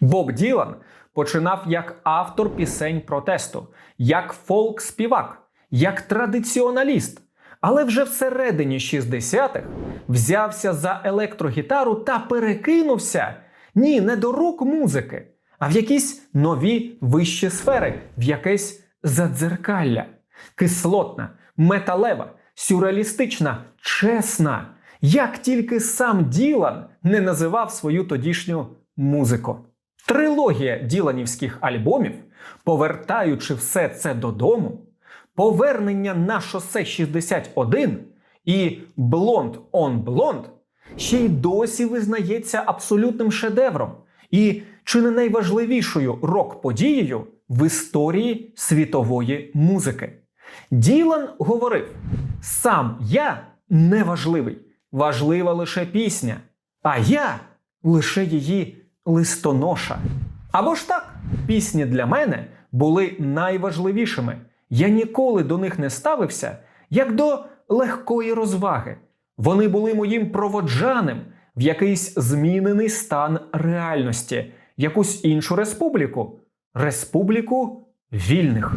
Боб Ділан починав як автор пісень протесту, як фолк-співак, як традиціоналіст. Але вже всередині 60-х взявся за електрогітару та перекинувся ні, не до рук музики, а в якісь нові вищі сфери, в якесь задзеркалля. Кислотна, металева, сюрреалістична, чесна. Як тільки сам Ділан не називав свою тодішню музику. Трилогія діланівських альбомів, повертаючи все це додому, повернення на шосе 61 і Блонд он Блонд ще й досі визнається абсолютним шедевром і чи не найважливішою рок-подією в історії світової музики. Ділан говорив: сам я не важливий, важлива лише пісня, а я лише її листоноша. Або ж так, пісні для мене були найважливішими. Я ніколи до них не ставився як до легкої розваги. Вони були моїм проводжаним в якийсь змінений стан реальності, якусь іншу республіку республіку вільних.